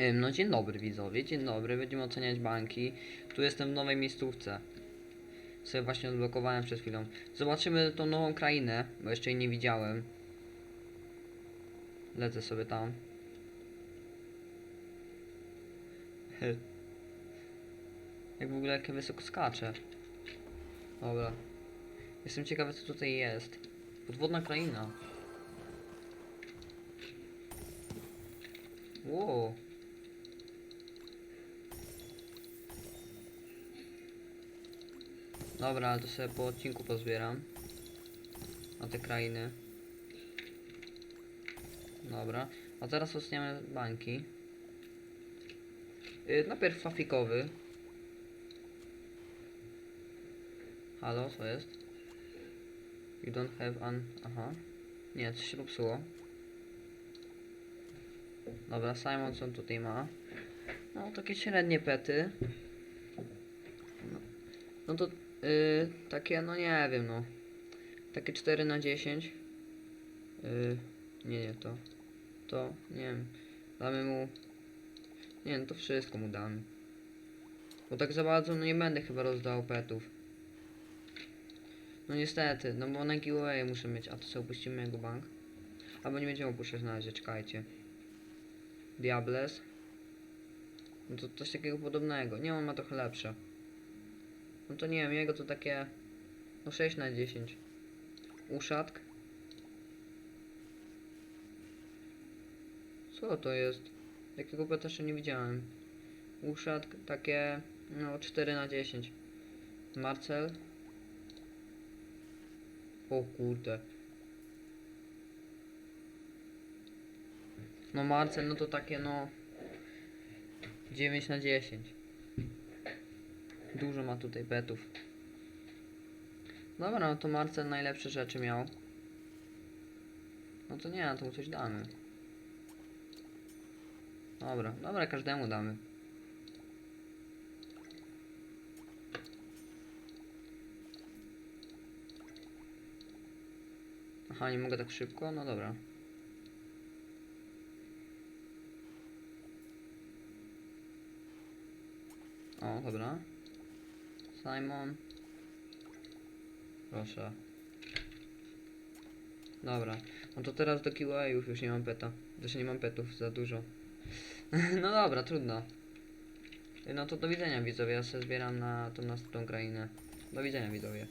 Ym, No dzień dobry widzowie, dzień dobry, będziemy oceniać banki. Tu jestem w nowej miejscówce. Sobie właśnie odblokowałem przed chwilą. Zobaczymy tą nową krainę, bo jeszcze jej nie widziałem. Lecę sobie tam. Jak w ogóle jakie wysoko skacze. Dobra. Jestem ciekawy co tutaj jest. Podwodna kraina. Wow. Dobra, ale to sobie po odcinku pozbieram. Na te krainy. Dobra. A teraz oceniamy bańki. Yy, najpierw fafikowy. Halo, co jest? You don't have an... Aha. Nie, coś się popsuło. Dobra, Simon co tutaj ma? No, takie średnie pety. No, no to yy, takie, no nie wiem, no. Takie 4 na 10. Yy, nie, nie, to. To, nie wiem. Damy mu... Nie no, to wszystko mu damy. Bo tak za bardzo, no nie będę chyba rozdał petów. No niestety, no bo na giveaway muszę mieć, a to sobie opuścimy jego bank. Albo nie będziemy opuszczać na razie, czekajcie. Diables. No to coś takiego podobnego. Nie, on ma trochę lepsze. No to nie wiem, jego to takie... No 6 na 10. Uszatk. Co to jest? Takiego peta jeszcze nie widziałem. Uszatk takie... No 4 na 10. Marcel. O kurde. No Marcel, no to takie no 9 na 10. Dużo ma tutaj betów. Dobra, no to Marcel najlepsze rzeczy miał. No to nie, to mu coś damy. Dobra, dobra, każdemu damy. Aha, nie mogę tak szybko? No dobra. O, dobra. Simon. Proszę. Dobra. No to teraz do QA-ów już nie mam peta. Zresztą nie mam petów za dużo. no dobra, trudno. No to do widzenia widzowie. Ja się zbieram na tą następną krainę. Do widzenia widzowie.